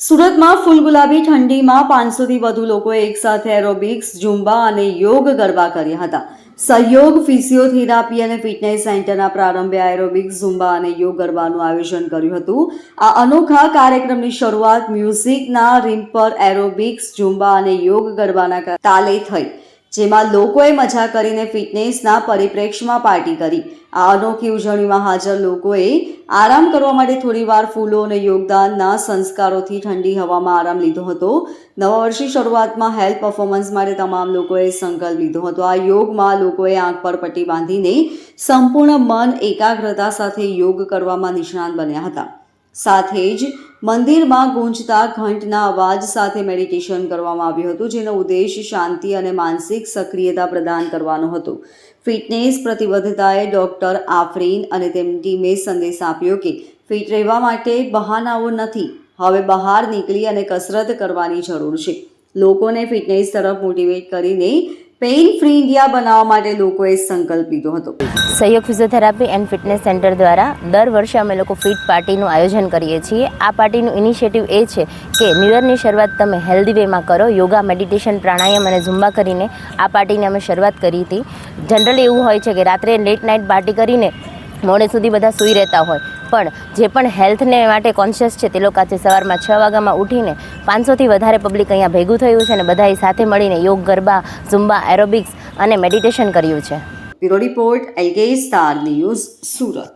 સુરતમાં ફૂલ ગુલાબી ઠંડીમાં પાંચસોથી વધુ લોકોએ એકસાથે એરોબિક્સ, ઝુંબા અને યોગ ગરબા કર્યા હતા. સહયોગ, ફિઝિયોથેરાપી અને ફિટનેસ સેન્ટરના પ્રારંભે એરોબિક્સ, ઝુંબા અને યોગ ગરબાનું આયોજન કર્યું હતું. આ અનોખા કાર્યક્રમની શરૂઆત મ્યુઝિકના રીમ પર એરોબિક્સ, ઝુંબા અને યોગ ગરબાના તાલે થઈ. જેમાં લોકોએ મજા કરીને ફિટનેસના પરિપ્રેક્ષ્યમાં પાર્ટી કરી. આ અનોખી ઉજવણીમાં હાજર લોકોએ આરામ કરવા માટે થોડીવાર ફૂલો અને યોગદાનના સંસ્કારોથી ઠંડી હવામાં આરામ લીધો હતો. નવા વર્ષની શરૂઆતમાં હેલ્થ પરફોર્મન્સ માટે તમામ લોકોએ સંકલ્પ લીધો હતો. આ યોગમાં લોકોએ આંખ પર પટ્ટી બાંધીને સંપૂર્ણ મન એકાગ્રતા સાથે યોગ કરવામાં નિષ્ણાત બન્યા હતા. સાથે જ મંદિરમાં ગુંજતા ઘંટના અવાજ સાથે મેડિટેશન કરવામાં આવ્યું હતું, જેનો ઉદ્દેશ શાંતિ અને માનસિક સક્રિયતા પ્રદાન કરવાનો હતો. ફિટનેસ પ્રતિબદ્ધતાએ ડૉક્ટર આફરીન અને તેમની ટીમે સંદેશ આપ્યો કે ફિટ રહેવા માટે બહાનાઓ નથી, હવે બહાર નીકળી અને કસરત કરવાની જરૂર છે. લોકોને ફિટનેસ તરફ મોટિવેટ કરીને પેઇન ફ્રી ઇન્ડિયા બનાવવા માટે લોકોએ સંકલ્પ લીધો હતો. સહયોગ ફિઝિયોથેરાપી એન્ડ ફિટનેસ સેન્ટર દ્વારા દર વર્ષે અમે લોકો ફિટ પાર્ટીનું આયોજન કરીએ છીએ. આ પાર્ટીનું ઇનિશિયેટિવ એ છે કે ન્યૂ યરની શરૂઆત તમે હેલ્ધી વેમાં કરો. યોગા મેડિટેશન પ્રાણાયામ અને ઝુંબા કરીને આ પાર્ટીની અમે શરૂઆત કરી હતી. જનરલી એવું હોય છે કે રાત્રે લેટ નાઇટ પાર્ટી કરીને મોડે સુધી બધા સૂઈ રહેતા હોય. પણ જે પણ હેલ્થને માટે કોન્શિયસ છે તે લોકો આજે સવારમાં છ વાગ્યામાં ઉઠીને પાંચસોથી વધારે પબ્લિક અહીંયા ભેગું થયું છે અને બધાએ સાથે મળીને યોગ, ગરબા, ઝુંબા એરોબિક્સ અને મેડિટેશન કર્યું છે. Report Star News, Surat.